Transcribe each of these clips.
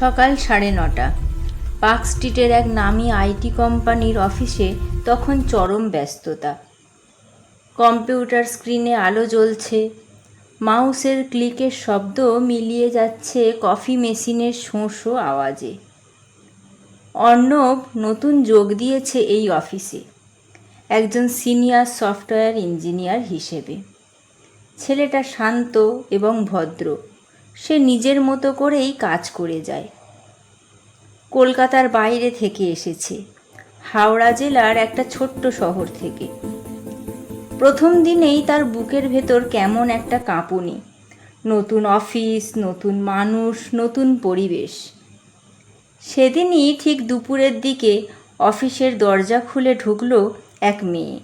সকাল সাড়ে নটা। পার্ক স্ট্রিটের এক নামি আইটি কোম্পানির অফিসে তখন চরম ব্যস্ততা। কম্পিউটার স্ক্রিনে আলো জ্বলছে। মাউসের ক্লিকের শব্দ মিলিয়ে যাচ্ছে কফি মেশিনের শোঁ শোঁ আওয়াজে। অর্ণব নতুন যোগ দিয়েছে এই অফিসে। একজন সিনিয়র সফটওয়্যার ইঞ্জিনিয়ার হিসেবে। ছেলেটা শান্ত এবং ভদ্র। সে নিজের মতো করেই কাজ করে যায়। কলকাতার বাইরে থেকে এসেছে, হাওড়া জেলার একটা ছোট্ট শহর থেকে। প্রথম দিনেই তার বুকের ভেতর কেমন একটা কাঁপুনি। নতুন অফিস, নতুন মানুষ, নতুন পরিবেশ। সেদিনই ঠিক দুপুরের দিকে অফিসের দরজা খুলে ঢুকল এক মেয়ে।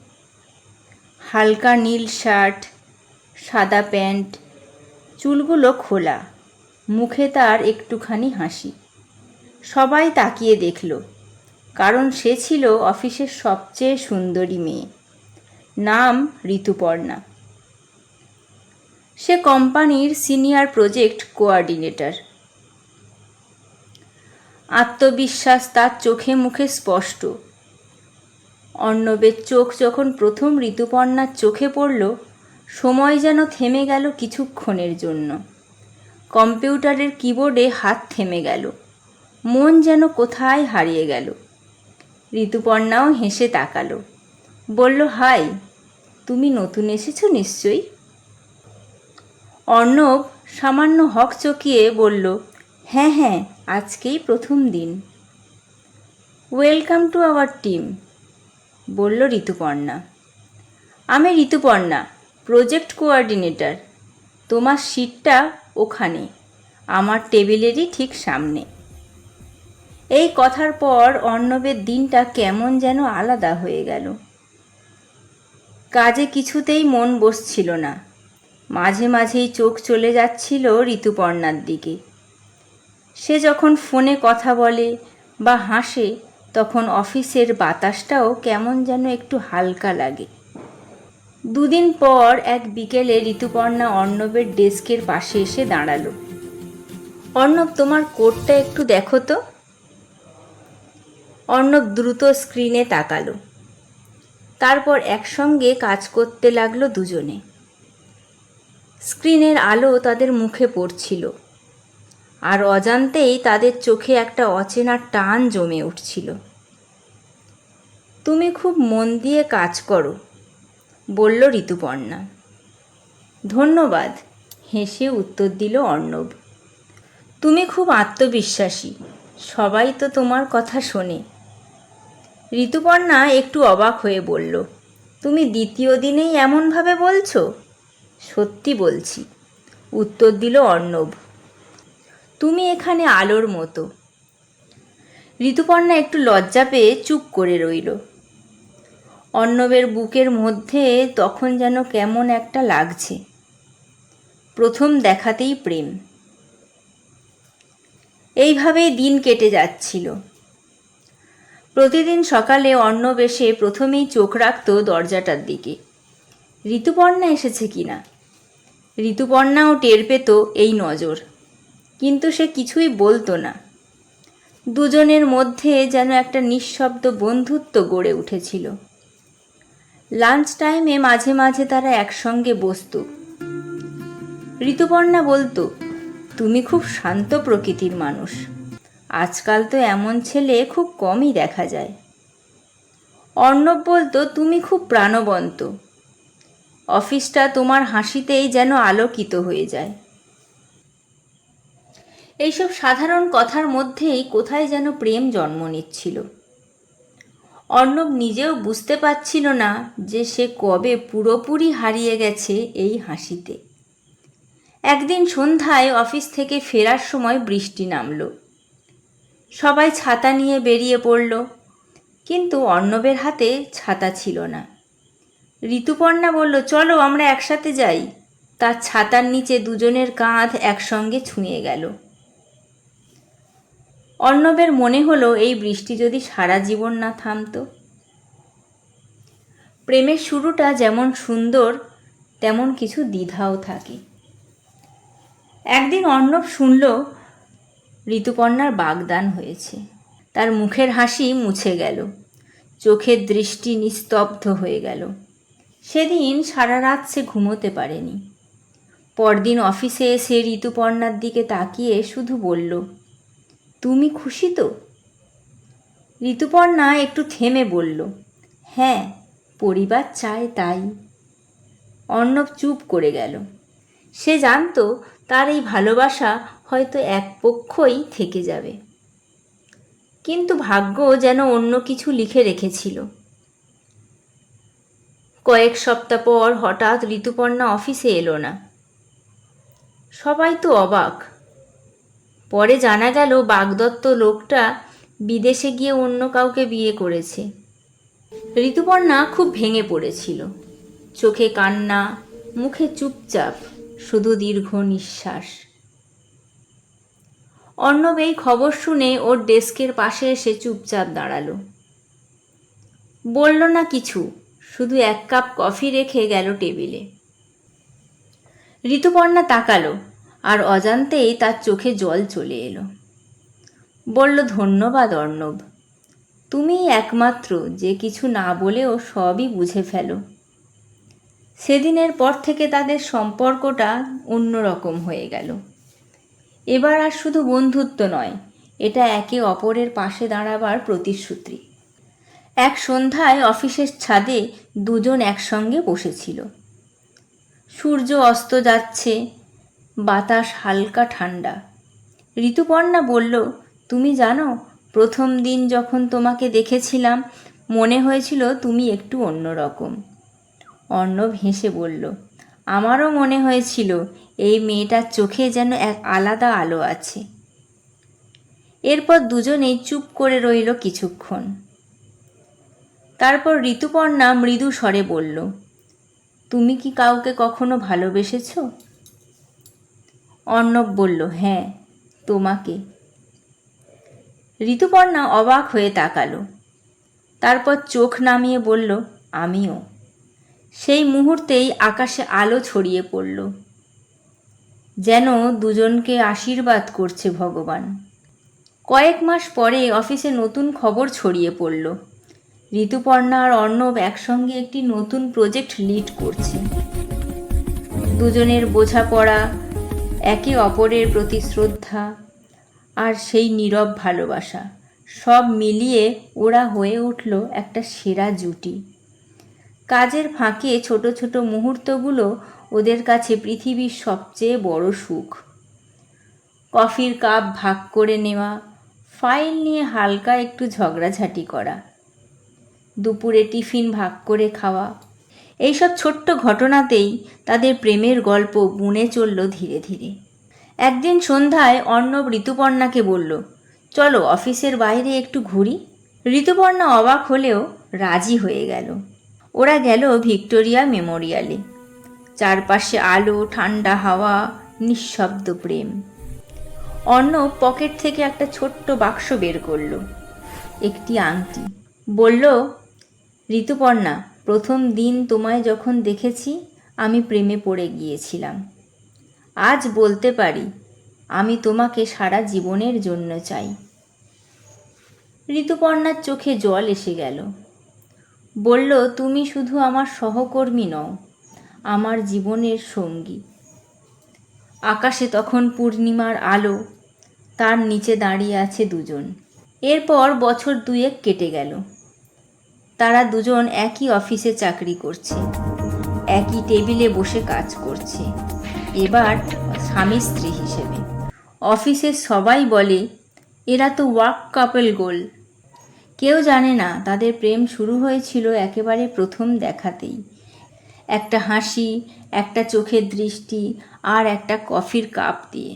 হালকা নীল শার্ট, সাদা প্যান্ট চুলগুলো খোলা, মুখে তার একটুখানি হাসি। সবাই তাকিয়ে দেখল, কারণ সে ছিল অফিসের সবচেয়ে সুন্দরী মেয়ে। নাম ঋতুপর্ণা। সে কোম্পানির সিনিয়র প্রজেক্ট কোঅর্ডিনেটর। আত্মবিশ্বাস তার চোখে মুখে স্পষ্ট। অর্ণবের চোখ যখন প্রথম ঋতুপর্ণার চোখে পড়ল সময় যেন থেমে গেল কিছুক্ষণের জন্য। কম্পিউটারের কিবোর্ডে হাত থেমে গেল। মন যেন কোথায় হারিয়ে গেল। ঋতুপর্ণাও হেসে তাকালো। বলল, হাই, তুমি নতুন এসেছ নিশ্চয়ই? অর্ণব সামান্য হক চকিয়ে বলল হ্যাঁ হ্যাঁ আজকেই প্রথম দিন। ওয়েলকাম টু আওয়ার টিম, বলল ঋতুপর্ণা। আমি ঋতুপর্ণা প্রজেক্ট কোঅর্ডিনেটর। তোমার সিটটা ওখানে, আমার টেবিলেরই ঠিক সামনে। এই কথার পর অর্ণবের দিনটা কেমন যেন আলাদা হয়ে গেল। কাজে কিছুতেই মন বসছিল না। মাঝে মাঝেই চোখ চলে যাচ্ছিল ঋতুপর্ণার দিকে। সে যখন ফোনে কথা বলে বা হাসে, তখন অফিসের বাতাসটাও কেমন যেন একটু হালকা লাগে। দুদিন পর এক বিকেলে ঋতুপর্ণা অর্ণবের ডেস্কের পাশে এসে দাঁড়াল। অর্ণব, তোমার কোটটা একটু দেখো তো। অর্ণব দ্রুত স্ক্রিনে তাকালো। তারপর একসঙ্গে কাজ করতে লাগল দুজনে। স্ক্রিনের আলো তাদের মুখে পড়ছিল। আর অজান্তেই তাদের চোখে একটা অচেনা টান জমে উঠছিল। তুমি খুব মন দিয়ে কাজ করো। বলল ঋতুপর্ণা। ধন্যবাদ, হেসে উত্তর দিল অর্ণব। তুমি খুব আত্মবিশ্বাসী, সবাই তো তোমার কথা শোনে। ঋতুপর্ণা একটু অবাক হয়ে বলল, তুমি দ্বিতীয় দিনেই এমনভাবে বলছো? সত্যি বলছি, উত্তর দিল অর্ণব। তুমি এখানে আলোর মতো। ঋতুপর্ণা একটু লজ্জা পেয়ে চুপ করে রইল। অর্ণবের বুকের মধ্যে তখন যেন কেমন একটা লাগছে। প্রথম দেখাতেই প্রেম। এইভাবেই দিন কেটে যাচ্ছিল। প্রতিদিন সকালে অর্ণব এসে প্রথমেই চোখ রাখত দরজাটার দিকে। ঋতুপর্ণা এসেছে কিনা ঋতুপর্ণাও টের পেত এই নজর, কিন্তু সে কিছুই বলতো না। দুজনের মধ্যে যেন একটা নিঃশব্দ বন্ধুত্ব গড়ে উঠেছিল। লাঞ্চ টাইমে মাঝে মাঝে তারা একসঙ্গে বসত। ঋতুপর্ণা বলতো, তুমি খুব শান্ত প্রকৃতির মানুষ। আজকাল তো এমন ছেলে খুব কমই দেখা যায়। অর্ণব বলতো, তুমি খুব প্রাণবন্ত। অফিসটা তোমার হাসিতেই যেন আলোকিত হয়ে যায়। এইসব সাধারণ কথার মধ্যেই কোথায় যেন প্রেম জন্ম নিচ্ছিল। অর্ণব নিজেও বুঝতে পারছিল না যে সে কবে পুরোপুরি হারিয়ে গেছে এই হাসিতে। একদিন সন্ধ্যায় অফিস থেকে ফেরার সময় বৃষ্টি নামলো। সবাই ছাতা নিয়ে বেরিয়ে পড়ল, কিন্তু অর্ণবের হাতে ছাতা ছিল না। ঋতুপর্ণা বলল, চলো, আমরা একসাথে যাই। তার ছাতার নিচে দুজনের কাঁধ একসঙ্গে ছুঁয়ে গেল। অর্ণবের মনে হলো এই বৃষ্টি যদি সারা জীবন না থামতো। প্রেমের শুরুটা যেমন সুন্দর, তেমন কিছু দ্বিধাও থাকে। একদিন অর্ণব শুনল, ঋতুপর্ণার বাগদান হয়েছে। তার মুখের হাসি মুছে গেল। চোখের দৃষ্টি নিস্তব্ধ হয়ে গেল। সেদিন সারা রাত সে ঘুমোতে পারেনি। পরদিন অফিসে এসে ঋতুপর্ণার দিকে তাকিয়ে শুধু বলল তুমি খুশি তো? ঋতুপর্ণা একটু থেমে বলল হ্যাঁ পরিবার চায় তাই। অর্ণব চুপ করে গেল। সে জানতো তার এই ভালোবাসা হয়তো এক পক্ষই থেকে যাবে। কিন্তু ভাগ্য যেন অন্য কিছু লিখে রেখেছিল। কয়েক সপ্তাহ পর হঠাৎ ঋতুপর্ণা অফিসে এলো না। সবাই তো অবাক। পরে জানা গেল বাগদত্ত লোকটা বিদেশে গিয়ে অন্য কাউকে বিয়ে করেছে। ঋতুপর্ণা খুব ভেঙে পড়েছিল। চোখে কান্না, মুখে চুপচাপ, শুধু দীর্ঘ নিঃশ্বাস। অর্ণব এই খবর শুনে ওর ডেস্কের পাশে এসে চুপচাপ দাঁড়াল। বলল, না কিছু, শুধু এক কাপ কফি রেখে গেল টেবিলে। ঋতুপর্ণা তাকালো। আর অজান্তেই তার চোখে জল চলে এলো। বলল, ধন্যবাদ অর্ণব। তুমি একমাত্র, যে কিছু না বলেও সবই বুঝে ফেলো। সেদিনের পর থেকে তাদের সম্পর্কটা অন্যরকম হয়ে গেল। এবার আর শুধু বন্ধুত্ব নয়, এটা একে অপরের পাশে দাঁড়াবার প্রতিশ্রুতি। এক সন্ধ্যায় অফিসের ছাদে দুজন একসঙ্গে বসেছিল। সূর্য অস্ত যাচ্ছে বাতাস হালকা ঠান্ডা। ঋতুপর্ণা বলল, তুমি জানো, প্রথম দিন যখন তোমাকে দেখেছিলাম, মনে হয়েছিল তুমি একটু অন্যরকম অর্ণব হেসে বলল, আমারও মনে হয়েছিল এই মেয়েটার চোখে যেন এক আলাদা আলো আছে। এরপর দুজনেই চুপ করে রইল কিছুক্ষণ। তারপর ঋতুপর্ণা মৃদু স্বরে বলল, তুমি কি কাউকে কখনো ভালোবেসেছ? অর্ণব বলল হ্যাঁ তোমাকে। ঋতুপর্ণা অবাক হয়ে তাকালো। তারপর চোখ নামিয়ে বলল, আমিও। সেই মুহূর্তেই আকাশে আলো ছড়িয়ে পড়ল। যেন দুজনকে আশীর্বাদ করছে ভগবান। কয়েক মাস পরে অফিসে নতুন খবর ছড়িয়ে পড়ল। ঋতুপর্ণা আর অর্ণব একসঙ্গে একটি নতুন প্রজেক্ট লিড করছে। দুজনের বোঝাপড়া একে অপরের প্রতি শ্রদ্ধা আর সেই নীরব ভালোবাসা। সব মিলিয়ে ওরা হয়ে উঠল একটা সেরা জুটি। কাজের ফাঁকে ছোট ছোট মুহূর্তগুলো ওদের কাছে পৃথিবীর সবচেয়ে বড় সুখ। কফির কাপ ভাগ করে নেওয়া, ফাইল নিয়ে হালকা একটু ঝগড়াঝাটি করা, দুপুরে টিফিন ভাগ করে খাওয়া এইসব ছোট্ট ঘটনাতেই তাদের প্রেমের গল্প বুনে চলল ধীরে ধীরে। একদিন সন্ধ্যায় অর্ণব ঋতুপর্ণাকে বলল, চলো অফিসের বাইরে একটু ঘুরি। ঋতুপর্ণা অবাক হলেও রাজি হয়ে গেল। ওরা গেল ভিক্টোরিয়া মেমোরিয়ালে। চারপাশে আলো, ঠান্ডা হাওয়া, নিঃশব্দ প্রেম। অর্ণব পকেট থেকে একটা ছোট্ট বাক্স বের করল। একটি আংটি। বলল, ঋতুপর্ণা প্রথম দিন তোমায় যখন দেখেছি, আমি প্রেমে পড়ে গিয়েছিলাম। আজ বলতে পারি, আমি তোমাকে সারা জীবনের জন্য চাই। ঋতুপর্ণার চোখে জল এসে গেল। বলল, তুমি শুধু আমার সহকর্মী নও, আমার জীবনের সঙ্গী। আকাশে তখন পূর্ণিমার আলো, তার নিচে দাঁড়িয়ে আছে দুজন। এরপর বছর দুয়েক কেটে গেল। তারা দুজন একই অফিসে চাকরি করছে, একই টেবিলে বসে কাজ করছে। এবার স্বামী স্ত্রী হিসেবে। অফিসের সবাই বলে, এরা তো ওয়ার্ক কাপল গোল। কেউ জানে না, তাদের প্রেম শুরু হয়েছিল একেবারে প্রথম দেখাতেই। একটা হাসি, একটা চোখের দৃষ্টি আর একটা কফির কাপ দিয়ে।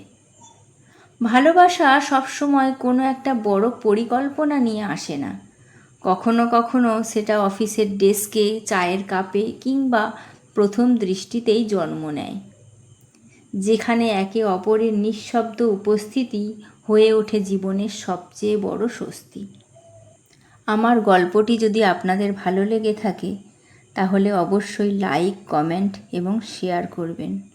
ভালোবাসা সবসময় কোনো একটা বড় পরিকল্পনা নিয়ে আসে না। কখনো কখনো সেটা অফিসের ডেস্কে, চায়ের কাপে কিংবা প্রথম দৃষ্টিতেই জন্ম নেয়। যেখানে একে অপরের নিঃশব্দ উপস্থিতি হয়ে ওঠে জীবনের সবচেয়ে বড় স্বস্তি। আমার গল্পটি যদি আপনাদের ভালো লেগে থাকে, তাহলে অবশ্যই লাইক, কমেন্ট এবং শেয়ার করবেন।